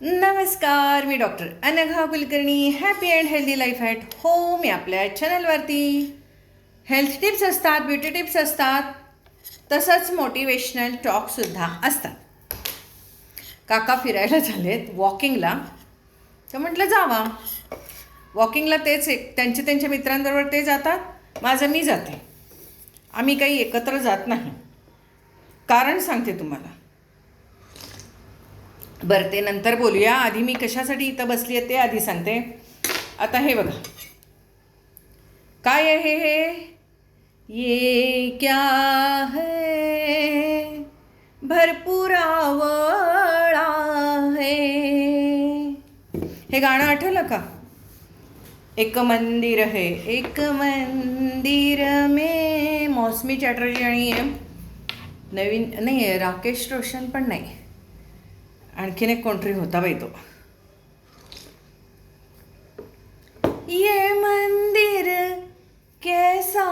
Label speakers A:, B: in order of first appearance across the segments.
A: नमस्कार मी doctor Anagha Kulkarni. Happy and healthy life at home या आपल्या चॅनलवरती हेल्थ टिप्स असतात ब्युटी टिप्स असतात. तसंच मोटिवेशनल टॉकसुद्धा असतात. काका फिरायला झालेत वॉकिंगला तर म्हटलं जावा. वॉकिंगला तेच एक त्यांचे त्यांच्या मित्रांबरोबर ते जातात माझं मी जाते. आम्ही काही एकत्र जात नाही. कारण सांगते तुम्हाला. बरं ते नंतर बोलूया. आधी मी कशासाठी इथं बसली आहे ते आधी सांगते. आता हे बघा. काय आहे हे? ये क्या है? भरपूर आवळा है. हे गाणं आठवलं का? एक मंदिर है एक मंदिर में मौसमी चॅटर्जी आणि नवीन नाही राकेश रोशन पण नाही. आणखीन एक कोणतरी होता बाई तो. ये मंदिर कैसा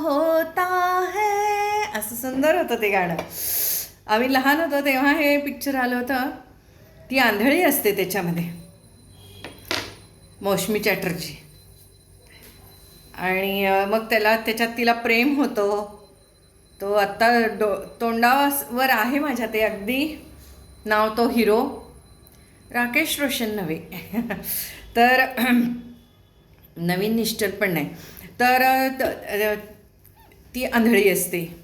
A: होता है? असं सुंदर होतं ते गाणं. आम्ही लहान होतो तेव्हा हे पिक्चर आलं होतं. ती आंधळी असते त्याच्यामध्ये. मौसमी चॅटर्जी. आणि मग त्याला त्याच्यात तिला प्रेम होतो. तो आत्ता डो तोंडावर आहे माझ्या ते अगदी. नाव तो हिरो. राकेश रोशन नव्हे. तर नवीन निश्चल पण नाही. तर त- ती आंधळी असते.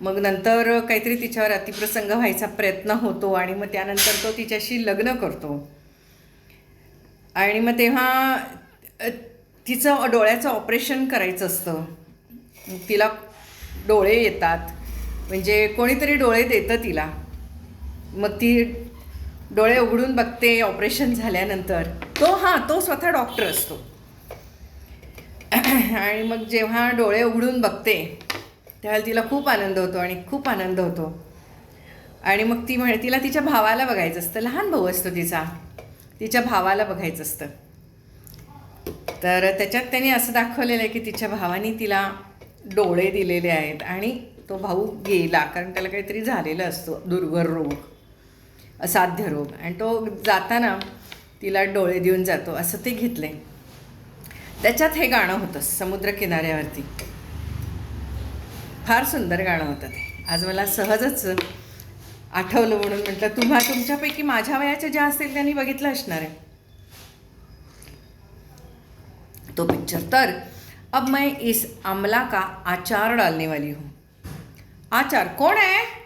A: मग नंतर काहीतरी तिच्यावर अतिप्रसंग व्हायचा प्रयत्न होतो आणि मग त्यानंतर तो तिच्याशी लग्न करतो. आणि मग तेव्हा तिचं डोळ्याचं ऑपरेशन करायचं असतं. तिला डोळे येतात. म्हणजे कोणीतरी डोळे देतं तिला. मग ती डोळे उघडून बघते ऑपरेशन झाल्यानंतर. तो हां तो स्वतः डॉक्टर असतो. आणि मग जेव्हा डोळे उघडून बघते त्यावेळेला तिला खूप आनंद होतो आणि खूप आनंद होतो. आणि मग ती म्हणे तिला तिच्या भावाला बघायचं असतं. लहान भाऊ असतो तिचा. तिच्या भावाला बघायचं असतं. तर त्याच्यात त्यांनी असं दाखवलेलं आहे की तिच्या भावाने तिला डोळे दिलेले आहेत आणि तो भाऊ गेला कारण त्याला काहीतरी झालेलं असतो दुर्गर रोग. असाध्य रोग. आणि तो जाताना तिला डोळे देऊन जातो. असं ते घेतलं आहे त्याच्यात हे गाणं होतं समुद्रकिनाऱ्यावरती. फार सुंदर गाणं होतं ते. आज मला सहजच आठवलं म्हणून म्हटलं तुम्हा तुमच्यापैकी माझ्या वयाच्या ज्या असतील त्यांनी बघितलं असणार आहे. तो पिक्चर तर अब मैं इस अमला का आचार डालने वाली हूँ. आचार? कोण आहे?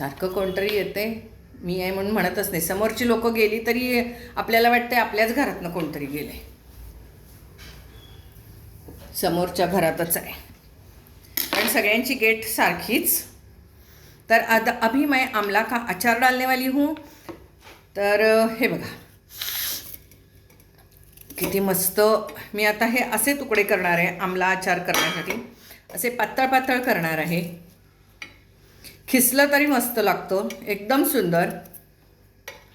A: सारखं कोणतरी येते मी आहे म्हणून म्हणतच नाही. समोरची लोक गेली तरी आपल्याला वाटते आपल्याच घरातनं कोणतरी गेले समोरच्या घरातच आहे. पण सगळ्यांची गेट सारखीच. तर अद अभी मैं आमला का अचार डालने वाली हूँ? तर हे बघा. किती मस्त. मी आता हे असे तुकडे करणार आहे आमला आचार करण्यासाठी. असे पातळ पातळ करणार आहे. खिसलं तरी मस्त लागतो. एकदम सुंदर.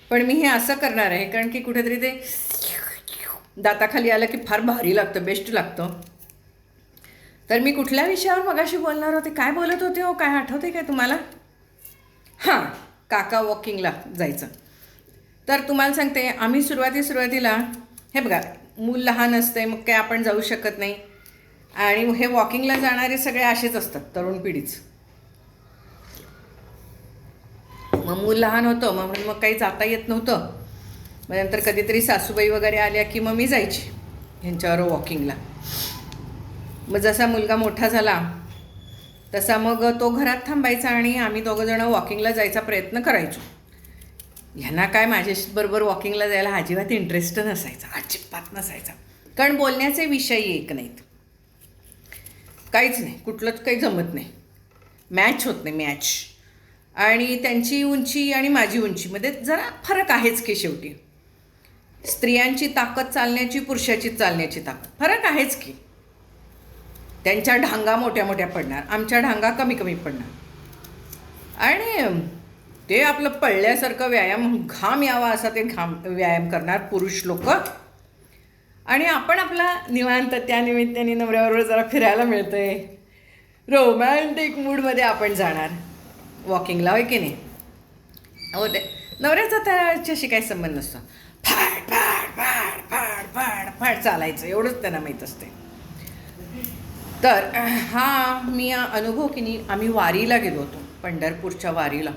A: पण मी हे असं करणार आहे कारण की कुठेतरी ते दाताखाली आलं की फार भारी लागतं बेस्ट लागतं. तर मी कुठल्या विषयावर मगाशी बोलणार होते? काय बोलत होते हो? काय आठवते काय तुम्हाला? हां काका वॉकिंगला जायचं. तर तुम्हाला सांगते आम्ही सुरुवाती सुरुवातीला हे बघा मूल लहान असते मग काय आपण जाऊ शकत नाही. आणि हे वॉकिंगला जाणारे सगळे असेच असतात तरुण पिढीच. मग मूल लहान होतं मग म्हणून मग काही जाता येत नव्हतं. मग नंतर कधीतरी सासूबाई वगैरे आल्या की मग मी जायची ह्यांच्यावर वॉकिंगला. मग जसा मुलगा मोठा झाला तसा मग तो घरात थांबायचा आणि आम्ही दोघंजणं वॉकिंगला जायचा प्रयत्न करायचो. ह्यांना काय माझ्याबरोबर वॉकिंगला जायला अजिबात इंटरेस्ट नसायचा अजिबात नसायचा. कारण बोलण्याचे विषय एक नाहीत. काहीच नाही कुठलंच काही जमत नाही. मॅच होत नाही मॅच आणि त्यांची उंची आणि माझी उंचीमध्ये जरा फरक आहेच की शेवटी. स्त्रियांची ताकद चालण्याची पुरुषाची चालण्याची ताकद. फरक आहेच की. त्यांच्या ढांगा मोठ्या मोठ्या पडणार आमच्या ढांगा कमी कमी पडणार. आणि ते आपलं पळल्यासारखं व्यायाम घाम यावा असा ते घाम व्यायाम करणार पुरुष लोक. आणि आपण आपला निवांत त्या निमित्ताने नवऱ्याबरोबर जरा फिरायला मिळतं आहे रोमॅन्टिक मूडमध्ये आपण जाणार. वॉकिंगला होय की नाही? हो ते. नवऱ्याचा त्याच्याशी काही संबंध नसतो. फाड फाड फाड फाड फाड फाड चालायचं. एवढंच त्यांना माहीत असते. तर हा मी अनुभव की नाही आम्ही वारीला गेलो होतो पंढरपूरच्या वारीला.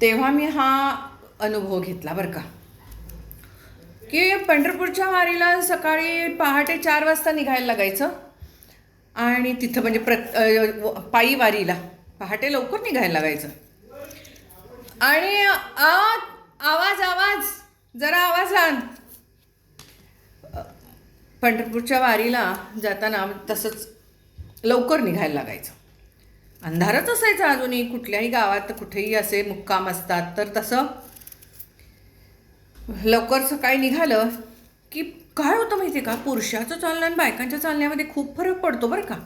A: तेव्हा मी हा अनुभव घेतला बरं का. की पंढरपूरच्या वारीला सकाळी पहाटे चार वाजता निघायला लागायचं. आणि तिथं म्हणजे प्रत व- पायी वारीला. पहाटे लवकर निघायला लागायचं. आणि आ आवाज आवाज जरा आवाज आण पंढरपूरच्या वारीला जाताना तसंच लवकर निघायला लागायचं. अंधारच असायचं अजूनही कुठल्याही गावात कुठेही असे मुक्काम असतात तर तसं लवकर सकाळी निघालं की काय होतं माहिती आहे का? पुरुषाचं चालणं आणि बायकांच्या चालण्यामध्ये खूप फरक पडतो बरं का.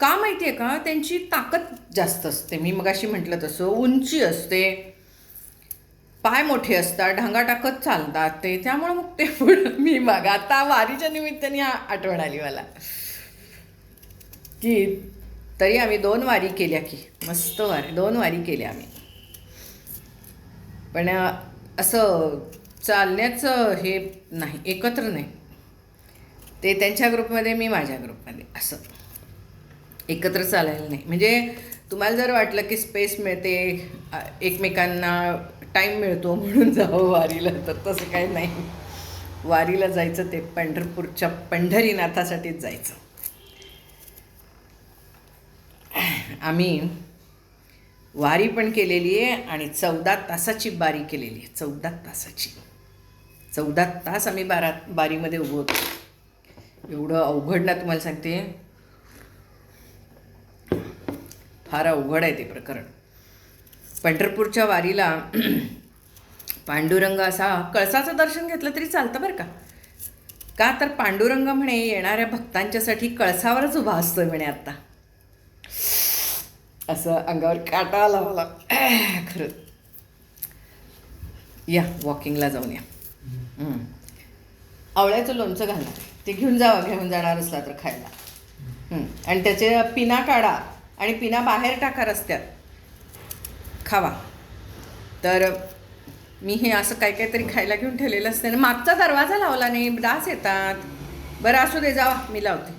A: का माहिती आहे का? त्यांची ताकद जास्त असते. मी मगाशी म्हटलं तसं. उंची असते. पाय मोठे असतात. ढांगा टाकत चालतात. ते त्यामुळं मग ते पुढं मी मग. आता वारीच्या निमित्ताने आठवण आली मला. की तरी आम्ही दोन वारी केल्या की. मस्त वारी. दोन वारी केल्या आम्ही. पण असं चालण्याचं हे नाही. एकत्र नाही. ते त्यांच्या ग्रुपमध्ये मी माझ्या ग्रुपमध्ये. असं. एकत्र चालायला नाही. म्हणजे तुम्हाला जर वाटलं की स्पेस मिळते एकमेकांना टाईम मिळतो म्हणून जावं वारीला तर तसं काही नाही. वारीला जायचं ते पंढरपूरच्या पंढरीनाथासाठीच जायचं. आम्ही वारी पण केलेली आहे आणि चौदा तासाची बारी केलेली आहे. चौदा तासाची. चौदा तास आम्ही बारा बारीमध्ये उभं होतो. एवढं अवघड ना तुम्हाला सांगते. फार अवघड आहे ते प्रकरण. पंढरपूरच्या वारीला पांडुरंग असा कळसाचं दर्शन घेतलं तरी चालतं बरं का. का तर पांडुरंग म्हणे येणाऱ्या भक्तांच्यासाठी कळसावरच उभा असतो म्हणे आत्ता. असं अंगावर काटा आला मला खरं. या वॉकिंगला जाऊन या. आवळ्याचं लोणचं घाला. ते घेऊन जावा घेऊन जाणार असला तर खायला. आणि त्याचे पिना काढा आणि पिना बाहेर टाका रस्त्यात. खावा. तर मी हे असं काय काहीतरी खायला घेऊन ठेवलेलं असते. ना मागचा दरवाजा लावला नाही डास येतात. बरं असू दे जावा मी लावते.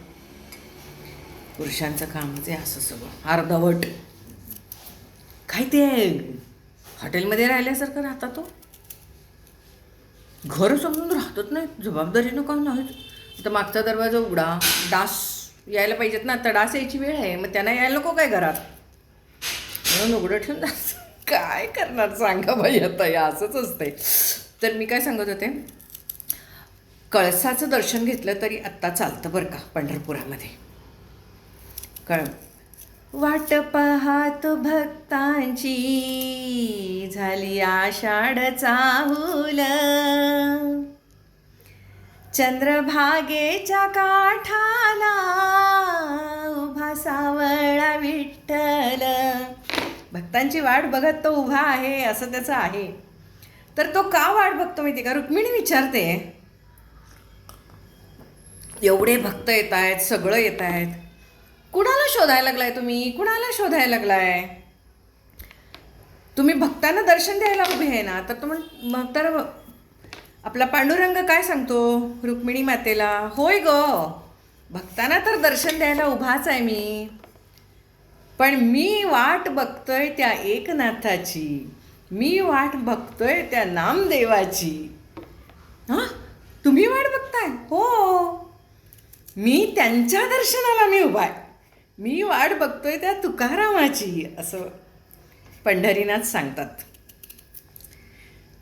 A: पुरुषांचं काम आहे असं सगळं. अर्धवट. काय ते? हॉटेलमध्ये राहिल्यासारखं राहता तो? घर समजून राहतच नाही. जबाबदारीनं का नाही? तर मागचा दरवाजा उघडा. डास यायला पाहिजेत ना आता डास यायची वेळ आहे मग त्यांना यायला नको काय घरात? म्हणून उघडं ठेवून काय करणार सांगा बाई आता या असंच असतंय. तर मी काय सांगत होते कळसाचं दर्शन घेतलं तरी आत्ता चालतं बरं का पंढरपुरामध्ये. कळ वाट पाहात भक्तांची झाली आषाढ चाहूल. चंद्रभागेच्या काठाला उभा सावळा विठ्ठल. भक्तांची वाट बघत तो उभा आहे असं त्याचं आहे. तर तो का वाट बघतो माहिती का? रुक्मिणी विचारते. एवढे भक्त येत आहेत सगळं येत आहेत. कुणाला शोधायला लागलाय तुम्ही? कुणाला शोधायला लागलाय? तुम्ही भक्तांना दर्शन द्यायला उभे आहे ना तर तुम्ही मग तर आपला पांडुरंग काय सांगतो? रुक्मिणी मातेला? होय ग. भक्तांना तर दर्शन द्यायला उभाच आहे मी. पण मी वाट बघतोय त्या एकनाथाची. मी वाट बघतोय त्या नामदेवाची. हां? तुम्ही वाट बघताय? हो. मी त्यांच्या दर्शनाला मी उभा आहे मी वाट बघतोय त्या तुकारामाची असं पंढरीनाथ सांगतात.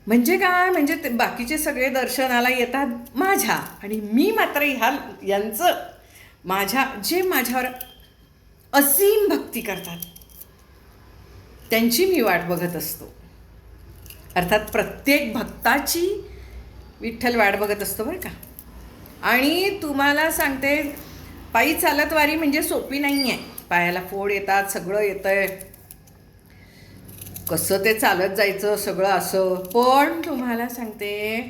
A: म्हणजे काय? म्हणजे ते बाकीचे सगळे दर्शनाला येतात माझ्या आणि मी मात्र ह्या यांचं माझ्या जे माझ्यावर असीम भक्ती करतात त्यांची मी वाट बघत असतो. अर्थात प्रत्येक भक्ताची विठ्ठल वाट बघत असतो बरं का. आणि तुम्हाला सांगते पायी चालतवारी म्हणजे सोपी नाही आहे पायाला फोड येतात सगळं येतं आहे कसं ते चालत जायचं सगळं असं. पण तुम्हाला सांगते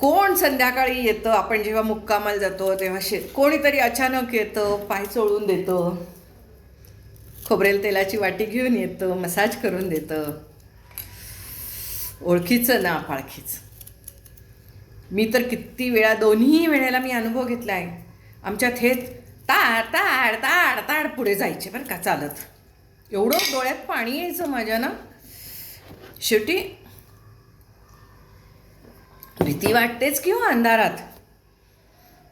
A: कोण संध्याकाळी येतं आपण जेव्हा मुक्कामाला जातो तेव्हा शे कोणीतरी अचानक येतं पाय चोळून देतं खोबरेल तेलाची वाटी घेऊन येतं मसाज करून देतं. ओळखीचं ना पाळखीचं. मी तर किती वेळा दोन्ही वेळेला मी अनुभव घेतला आहे आमच्यात हे ताड ताड ताड ताड पुढे जायचे बरं का चालत. एवढं डोळ्यात पाणी यायचं माझ्या ना. शेवटी भीती वाटतेच किंवा हो अंधारात.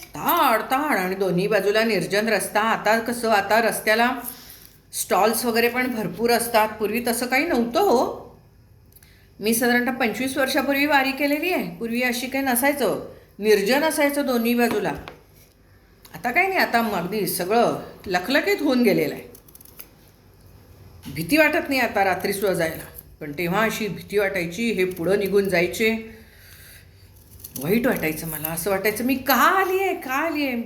A: ताड ताड आणि दोन्ही बाजूला निर्जन रस्ता. आता कसं आता रस्त्याला स्टॉल्स वगैरे पण भरपूर असतात. पूर्वी तसं काही नव्हतं हो. मी साधारणतः पंचवीस वर्षापूर्वी वारी केलेली आहे. पूर्वी अशी काही नसायचं. निर्जन असायचं दोन्ही बाजूला. आता काही नाही. आता मग अगदी सगळं लखलखीत होऊन गेलेलं आहे. भीती वाटत नाही आता रात्रीसुद्धा जायला. पण तेव्हा अशी भीती वाटायची हे पुढं निघून जायचे. वाईट वाटायचं मला असं वाटायचं मी का आली आहे का आली आहे?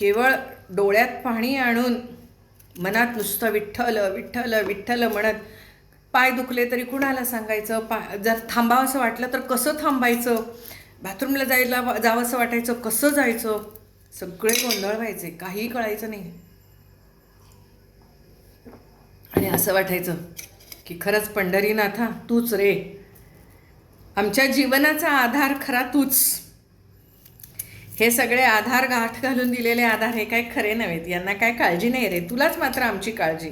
A: केवळ डोळ्यात पाणी आणून मनात नुसतं विठ्ठल विठ्ठल विठ्ठल म्हणत पाय दुखले तरी कुणाला सांगायचं? पाय जर थांबावंसं वाटलं तर कसं थांबायचं? बाथरूमला जायला जावंसं वाटायचं कसं जायचं? सगळे गोंधळ व्हायचे काहीही कळायचं नाही. आणि असं वाटायचं की खरंच पंढरीनाथा तूच रे. आमच्या जीवनाचा आधार खरा तूच. हे सगळे आधार गाठ घालून दिलेले आधार हे काय खरे नव्हेत यांना काय काळजी नाही रे. तुलाच मात्र आमची काळजी.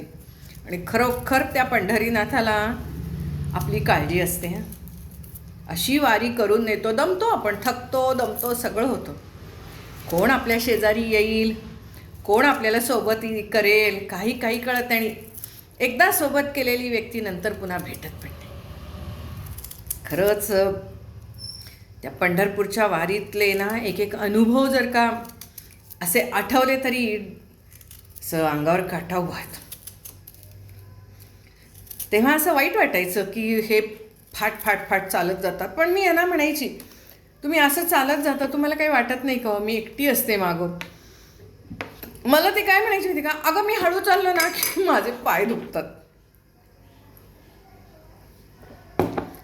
A: आणि खरोखर त्या पंढरीनाथाला आपली काळजी असते अशी वारी करून नेतो दमतो आपण थकतो दमतो सगळं होतं. कोण आपल्या शेजारी येईल? कोण आपल्याला सोबत करेल? काही काही कळत आणि एकदा सोबत केलेली व्यक्ती नंतर पुन्हा भेटत पण नाही खरंच त्या पंढरपूरच्या वारीतले ना एक एक अनुभव जर का असे आठवले तरी असं अंगावर काठा उभा तेव्हा असं वाईट वाटायचं की हे फाट फाट फाट चालत जातात. पण मी यांना म्हणायची तुम्ही असं चालत जाता तुम्हाला काही वाटत नाही का? मी एकटी असते मागं. मला ते काय म्हणायची होती का? अगं मी हळू चाललो ना की माझे पाय दुखतात.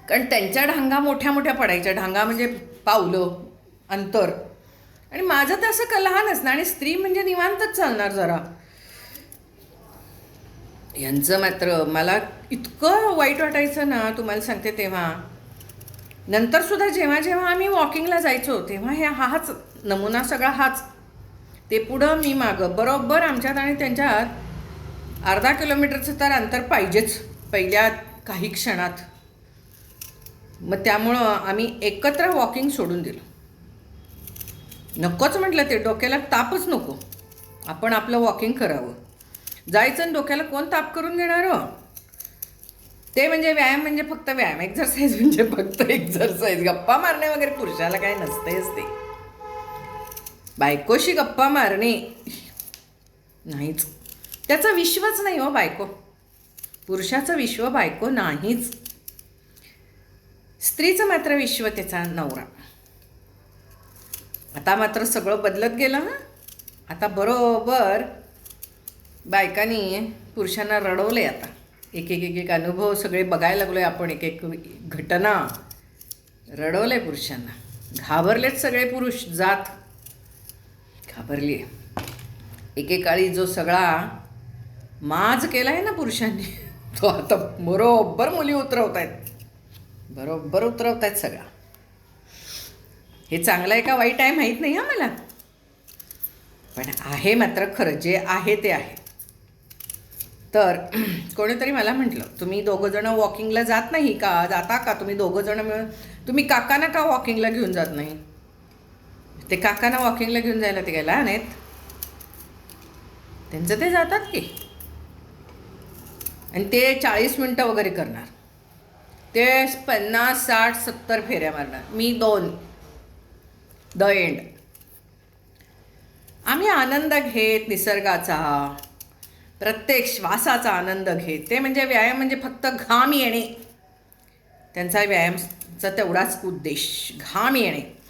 A: कारण त्यांच्या ढांगा मोठ्या मोठ्या पडायच्या. ढांगा म्हणजे पावलं अंतर. आणि माझं तर असं कलहानच लहानच ना आणि स्त्री म्हणजे निवांतच चालणार जरा. यांचं मात्र मला इतकं वाईट वाटायचं ना तुम्हाला सांगते तेव्हा. नंतर सुद्धा जेव्हा जेव्हा आम्ही वॉकिंगला जायचो तेव्हा हे हाच नमुना सगळा हाच. ते पुढं मी मागं. बरोबर आमच्यात आणि त्यांच्यात अर्धा किलोमीटरचं तर अंतर पाहिजेच पहिल्या काही क्षणात. मग त्यामुळं आम्ही एकत्र वॉकिंग सोडून दिलं. नकोच म्हटलं ते डोक्याला तापच नको. आपण आपलं वॉकिंग करावं. जायचं आणि डोक्याला कोण ताप करून देणार हो? ते म्हणजे व्यायाम म्हणजे फक्त व्यायाम. एक्झरसाईज म्हणजे फक्त एक्झरसाईज गप्पा मारणे वगैरे पुरुषाला काय नसतेच ते. बायकोशी गप्पा मारणे. नाहीच. त्याचा विश्वच नाही हो बायको. पुरुषाचं विश्व बायको नाहीच. स्त्रीचं मात्र विश्व त्याचा नवरा. आता मात्र सगळं बदलत गेलं ना. आता बरोबर बायकांनी पुरुषांना रडवले आता. एक एक एक एक अनुभव सगळे बघायला लागलोय आपण. एक एक घटना रडवले पुरुषांना. घाबरलेत सगळे पुरुष जात. घाबरली. एकेकाळी जो सगळा माज केला आहे ना पुरुषांनी तो आता बरोबर मुली उतरवत आहेत बरोबर उतरवत आहेत सगळा. हे चांगलं आहे का वाईट आहे माहीत नाही हा मला. पण आहे मात्र खरं जे आहे ते आहे. तर कोणीतरी मला म्हटलं तुम्ही दोघंजणं वॉकिंगला जात नाही का? जाता का? तुम्ही दोघंजणं मिळून तुम्ही काकांना का वॉकिंगला घेऊन जात नाही? ते काकांना वॉकिंगला घेऊन जायला ते काय लहान आहेत त्यांचं ते जातात की. आणि ते चाळीस मिनटं वगैरे करणार. ते पन्नास साठ सत्तर फेऱ्या मारणार. मी दोन. The end. आम्ही आनंद घेत निसर्गाचा. प्रत्येक श्वासाचा आनंद घेत. ते म्हणजे व्यायाम म्हणजे फक्त घाम येणे. त्यांचा व्यायामचा तेवढाच उद्देश. घाम येणे.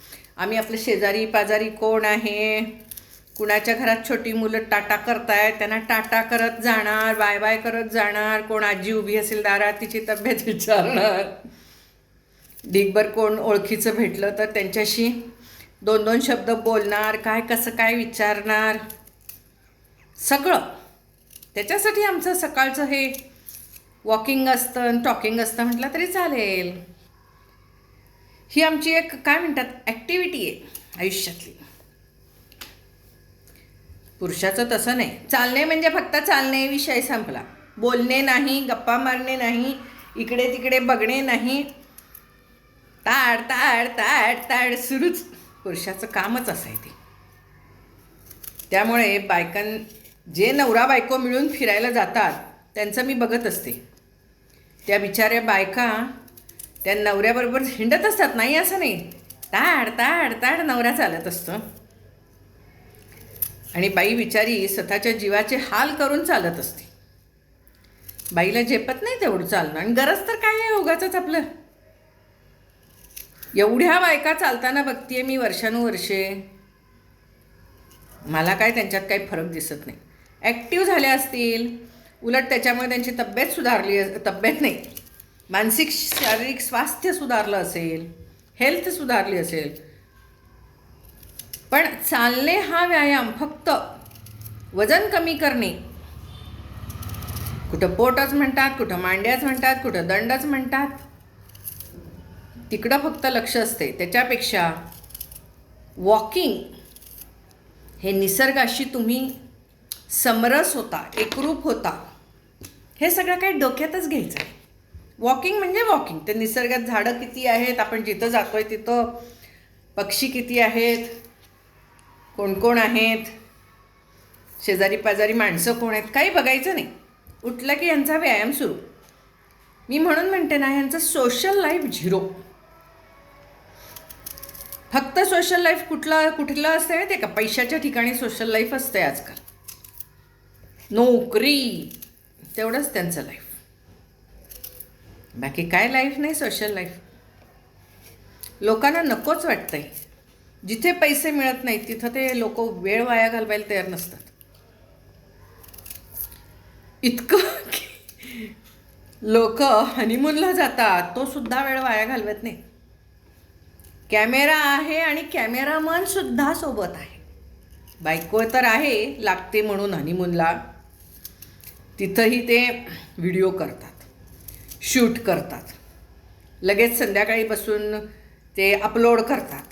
A: आम्ही आपले शेजारी पाजारी कोण आहे? कुणाच्या घरात छोटी मुलं टाटा करतायत त्यांना टाटा करत जाणार बाय बाय करत जाणार. कोण आजी उभी असेल दारात तिची तब्येत विचारणार. डिगभर कोण ओळखीचं भेटलं तर त्यांच्याशी दोन दोन शब्द बोलणार काय कसं काय विचारणार. सगळं. त्याच्यासाठी आमचं सकाळचं हे वॉकिंग असतं टॉकिंग असतं म्हटलं तरी चालेल. ही आमची एक काय म्हणतात ॲक्टिव्हिटी आहे आयुष्यातली. पुरुषाचं तसं नाही. चालणे म्हणजे फक्त चालणे विषय संपला. बोलणे नाही गप्पा मारणे नाही इकडे तिकडे बघणे नाही. ताड ताड ताड ताड सुरूच पुरुषाचं कामच असं ते. त्यामुळे बायकां जे नवरा बायको मिळून फिरायला जातात त्यांचं मी बघत असते. त्या बिचाऱ्या बायका त्या नवऱ्याबरोबर हिंडत असतात नाही असं नाही. ताड ताड ताड नवरा चालत असतो. आणि बाई बिचारी स्वतःच्या जीवाचे हाल करून चालत असते. बाईला झेपत नाही तेवढं चालणं. आणि गरज तर काय आहे योगाचंच आपलं? एवढ्या बायका चालताना बघतीये मी वर्षानुवर्षे. मला काय त्यांच्यात काही फरक दिसत नाही. ॲक्टिव्ह झाल्या असतील. उलट त्याच्यामुळे त्यांची तब्येत सुधारली तब्येत नाही. मानसिक शारीरिक स्वास्थ्य सुधारलं असेल हेल्थ सुधारली असेल पण चालणे हा व्यायाम फक्त वजन कमी करणे. कुठं पोटच म्हणतात कुठं मांड्याच म्हणतात कुठं दंडच म्हणतात तिकडं फक्त लक्ष असते. त्याच्यापेक्षा वॉकिंग हे निसर्गाशी तुम्ही समरस होता एकरूप होता. हे सगळं काही डोक्यातच घ्यायचं आहे वॉकिंग म्हणजे वॉकिंग ते निसर्गात झाडं किती आहेत आपण जिथं जातो आहे तिथं पक्षी किती आहेत कोण कोण आहेत शेजारी पाजारी माणसं कोण आहेत काही बघायचं नाही. उठलं की यांचा व्यायाम सुरू. मी म्हणून म्हणते ना यांचं सोशल लाईफ झिरो. फक्त सोशल लाईफ कुठलं कुठलं असतं माहिती आहे का? पैशाच्या ठिकाणी सोशल लाईफ असते आजकाल. नोकरी. तेवढंच त्यांचं लाईफ बाकी काय लाईफ नाही सोशल लाईफ लोकांना नकोच वाटतंय. जिथे पैसे मिळत नाहीत तिथं ते लोक वेळ वाया घालवायला तयार नसतात. इतकं लोक हनीमूनला जातात तो सुद्धा वेळ वाया घालवत नाही. कॅमेरा आहे आणि कॅमेरामन सुद्धा सोबत आहे. बायको तर आहे लागते म्हणून हनीमूनला तिथंही ते व्हिडिओ करतात. शूट करतात. लगेच संध्याकाळी बसून ते अपलोड करतात.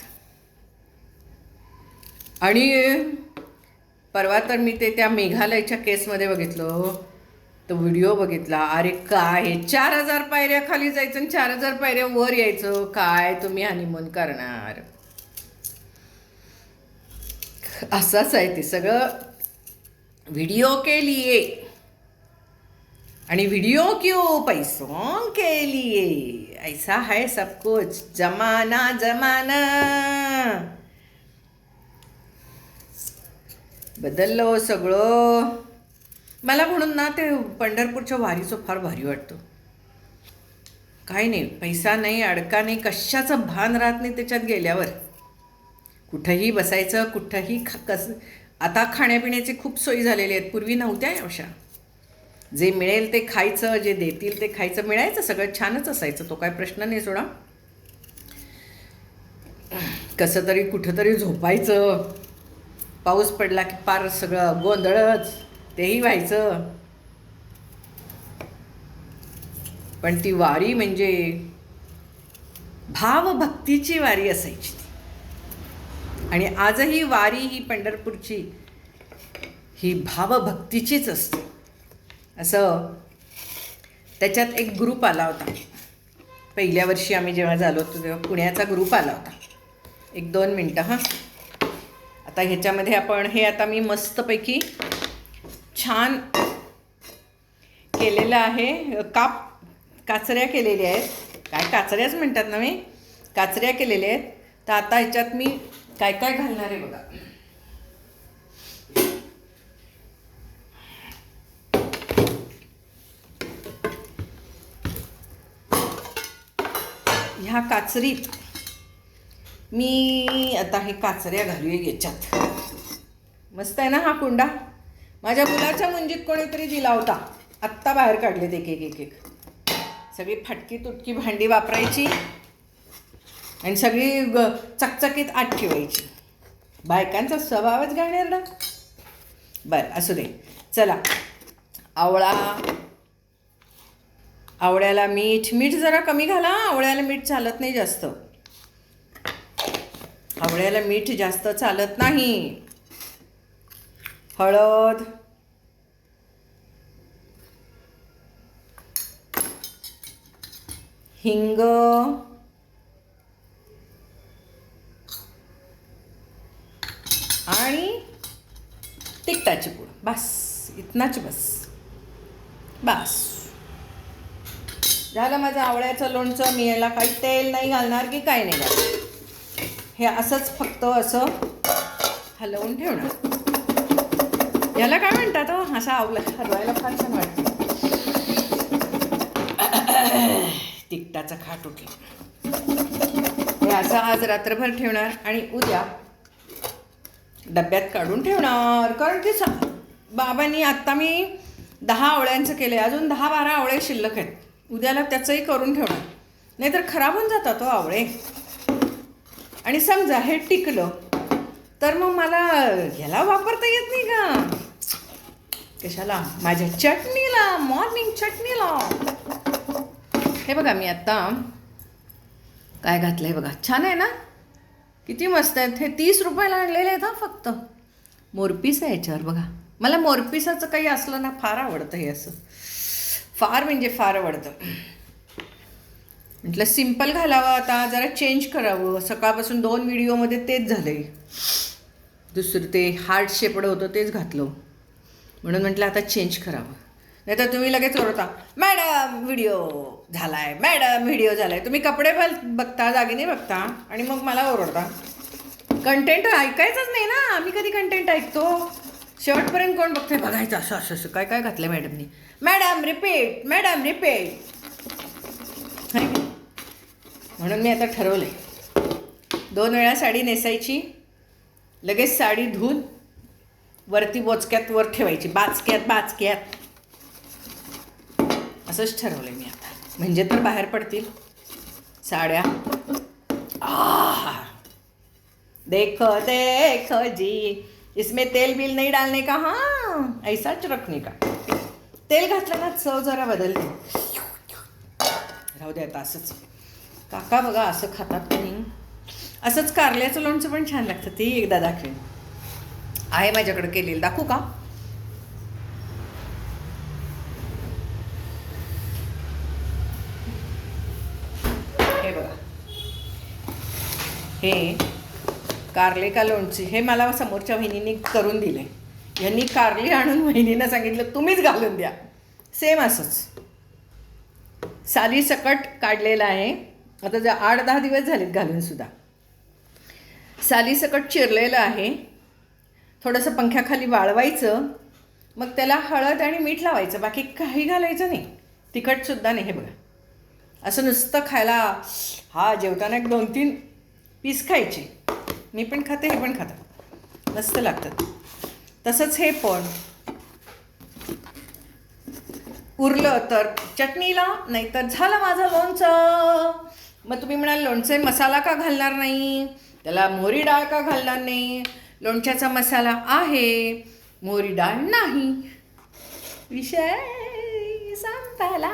A: आणि परवा तर मी ते त्या मेघालयच्या केसमध्ये बघितलं हो. तो व्हिडिओ बघितला. अरे काय? चार हजार पायऱ्या खाली जायचं आणि चार हजार पायऱ्या वर यायचं. काय तुम्ही हनीमून करणार? असंच आहे ते सगळं. व्हिडिओ के लिए. आणि व्हिडिओ क्यों पैसों के लिए? ऐसा है सब कुछ। जमाना जमाना। बदललो सगळं। मला म्हणून ना ते पंढरपूरच्या वारीचं फार भारी वाटतं. काही नाही पैसा नाही अडका नाही कशाचं भान राहत नाही त्याच्यात गेल्यावर. कुठंही बसायचं कुठंही खा कस आता खाण्यापिण्याची खूप सोयी झालेली आहेत. पूर्वी नव्हत्या या अशा. जे मिळेल ते खायचं जे देतील ते खायचं मिळायचं सगळं छानच असायचं. तो काय प्रश्न नाही सोडा. कसं तरी कुठंतरी झोपायचं. पाऊस पडला की पार सगळं गोंधळच तेही व्हायचं. पण ती वारी म्हणजे भावभक्तीची वारी असायची ती. आणि आजही वारी ही पंढरपूरची ही भावभक्तीचीच असते. असं. त्याच्यात एक ग्रुप आला होता. पहिल्या वर्षी आम्ही जेव्हा झालो होतो तेव्हा पुण्याचा ग्रुप आला होता. एक दोन मिनटं हां. आता ह्याच्यामध्ये आपण हे आता मी मस्तपैकी छान केलेलं आहे. काप काचऱ्या केलेल्या आहेत. काय काचऱ्याच म्हणतात ना मी? काचऱ्या केलेल्या आहेत. तर आता ह्याच्यात मी काय काय घालणार आहे बघा. ह्या काचरीत मी आता हे काचऱ्या घालूया याच्यात. मस्त आहे ना हा कुंडा? माझ्या मुलाच्या मुंजीत कोणीतरी दिला होता. आत्ता बाहेर काढलेत एक एक एक एक. सगळी फाटकी तुटकी भांडी वापरायची आणि सगळी ग चकचकीत आत ठेवायची. बायकांचा स्वभावच घालणार ना बरं असू दे. चला. आवळा आवळ्याला मीठ मीठ जरा कमी घाला आवळ्याला मीठ चालत नाही जास्त. आवळ्याला मीठ जास्त चालत नाही. हळद. हिंग. आणि तिखटाची पूड. बस इतनाच बस. बस. झालं माझं आवळ्याचं लोणचं मी याला काही तेल नाही घालणार की काही नाही घालणार. हे असंच फक्त असं हलवून ठेवणार. याला काय म्हणतात हो? असं आवलं हलवायला फार छान वाटतं. तिखटाचा खाट उठला. हे असं आज रात्रभर ठेवणार आणि उद्या डब्यात काढून ठेवणार. कारण की बाबांनी आत्ता मी दहा आवळ्यांचं केलं आहे अजून दहा बारा आवळे शिल्लक आहेत. उद्याला त्याचंही करून ठेवणार. नाहीतर खराब होऊन जातात तो आवळे. आणि समजा हे टिकलं तर मग मला ह्याला वापरता येत नाही का? कशाला? माझ्या चटणीला मॉर्निंग चटणीला. हे बघा मी आत्ता काय घातलं आहे बघा. छान आहे ना? किती मस्त आहेत. हे तीस रुपयाला आणलेले आहेत हा फक्त. मोरपीस आहे याच्यावर बघा. मला मोरपिसाचं काही असलं ना फार आवडतं हे असं. फार म्हणजे फार आवडतं. म्हटलं सिंपल घालावं आता जरा चेंज करावं. सकाळपासून दोन व्हिडिओमध्ये तेच झालं आहे दुसरं ते हार्ट शेपडं होतं तेच घातलं. म्हणून म्हटलं आता चेंज करावं. नाही तर तुम्ही लगेच ओरता मॅडम व्हिडिओ झाला आहे मॅडम व्हिडिओ झाला आहे तुम्ही कपडे बल बघता दागिने बघता. आणि मग मला ओरडता. कंटेंट ऐकायचंच नाही ना. आम्ही कधी कंटेंट ऐकतो? शेवटपर्यंत कोण बघते बघायचं असं असं असं. काय काय घातलं मॅडमनी? मॅडम रिपीट मॅडम रिपीट म्हणून मी आता ठरवलंय. दोन वेळा साडी नेसायची लगेच साडी धुवून वरती बोचक्यात वर ठेवायची. बाचक्यात बाचक्यात. असंच ठरवलंय मी आता. म्हणजे तर बाहेर पडतील. साड्या. आ देख देख जी. इसमें तेल बिल नहीं डालने का हाँ ऐसाच रखने का। तेल घातलं ना चव जरा बदलते। राहू दे आता असंच. काका बघा असं खातात तुम्ही असंच कारल्याचं लोणचं पण छान लागतं ते एकदा दाखवेन. आहे माझ्याकडे केलेलं. दाखवू का? हे बघा. हे कारले का लोणचे हे मला समोरच्या वहिनीने करून दिले. यांनी कारली आणून वहिनीनं सांगितलं तुम्हीच घालून द्या. सेम असंच. साली सकट काढलेलं आहे. आता जर आठ दहा दिवस झालेत घालून सुद्धा. साली सकट चिरलेलं आहे. थोडंसं पंख्याखाली वाळवायचं. मग त्याला हळद आणि मीठ लावायचं. बाकी काही घालायचं नाही. तिखटसुद्धा नाही हे बघा. असं नुसतं खायला हा जेवताना एक दोन तीन पीस खायचे. मी पण खाते हे पण खातात मस्त लागतात. तसंच हे पण. उरलं तर चटणीला नाहीतर झालं माझं लोणचं. मग तुम्ही म्हणाल लोणचे मसाला का घालणार नाही? त्याला मोहरी डाळ का घालणार नाही? लोणच्याचा मसाला आहे मोहरी डाळ नाही. विषय संपला.